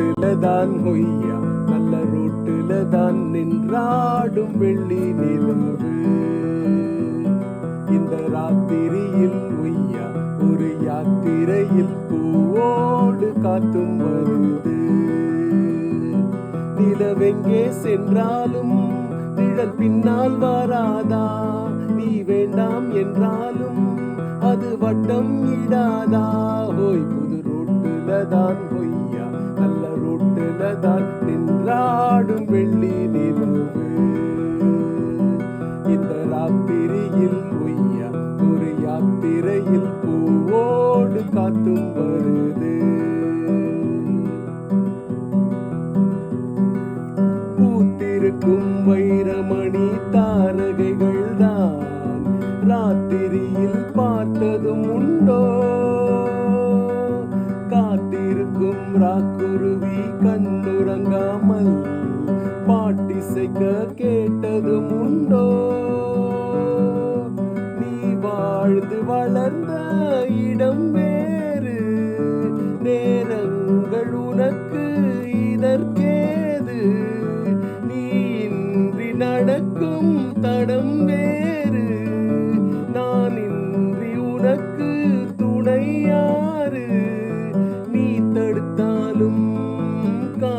ரோட்டுல தான் மொய்யா நல்ல ரோட்டுல தான் நின்றாடும் வெள்ளி நிலவு. இந்த ராத்திரியில் ஒய்யா ஒரு யாத்திரையில் பூவோடு காத்தும் வருது. நிலவெங்கே சென்றாலும் நிழல் பின்னால் வராதா? நீ வேண்டாம் என்றாலும் அது வட்டம் இடாதா? ஓய் புது ரோட்டுல தான் பொய்யா நல்ல நின்றாடும் வெள்ளி நிலவு இந்த ராத்திரியில் ஒய்யா ஒரு யாத்திரையில் பூவோடு காத்தும் வருது பூத்திருக்கும் வைரமணி தாரகைகள் தான் ராத்திரியில் பார்த்ததும் உண்டோ காத்திருக்கும் ராக்குருவி கண் முழங்காமல் பாட்டிசைக்க கேட்டது உண்டோ நீ வாழ்ந்து வளர்ந்த இடம் வே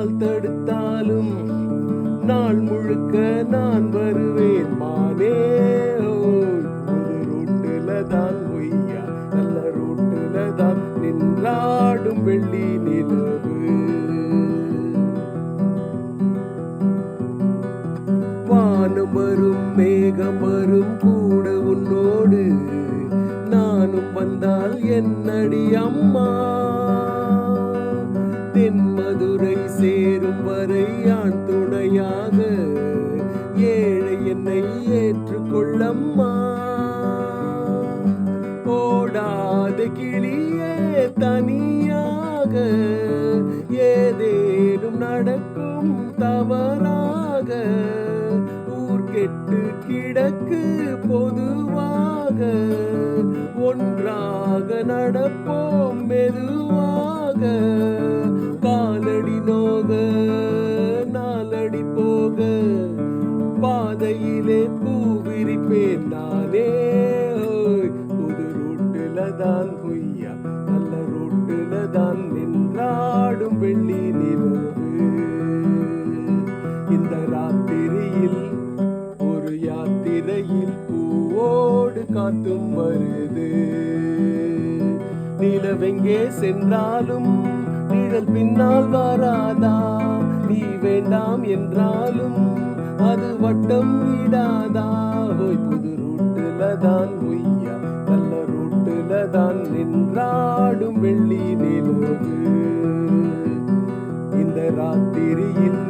கால் தடுத்தாலும் நாள் முழுக்க நான் வருவேன். மானே ஓய், ரோட்டுல தான் பொய்யா நல்ல ரோட்டுல தான் நின்றாடும் வெள்ளி நிலவு. வானம் வரும் மேகம் வரும் கூட உன்னோடு நானும் வந்தால் என்னடி அம்மா? துணையாக ஏழை என்னை ஏற்றுக்கொள்ளம்மா. ஓடாத கிளியே தனியாக. ஏதேனும் நடக்கும் தவறாக. ஊர்கெட்டு கிடக்கு பொதுவாக. ஒன்றாக நடப்போம் மெதுவாக. பாதையிலே பூ விரிப்பேன் நானே. புது ரோட்டுல தான் பொய்யா நல்ல ரோட்டுல தான் நின்றாடும் வெள்ளி நிலவு. இந்த ராத்திரியில் ஒரு யாத்திரையில் பூவோடு காத்தும் வருது. நிலவெங்கே சென்றாலும் நிழல் பின்னால் வராதா? நீ வேண்டாம் என்றாலும் அது வட்டம் விடாதா? ஓய் புது ரூட்டுல தான் ஒய்யா. நல்ல ரூட்டுல தான் நின்றாடும் வெள்ளி நிலவு. இந்த ராத்திரியில்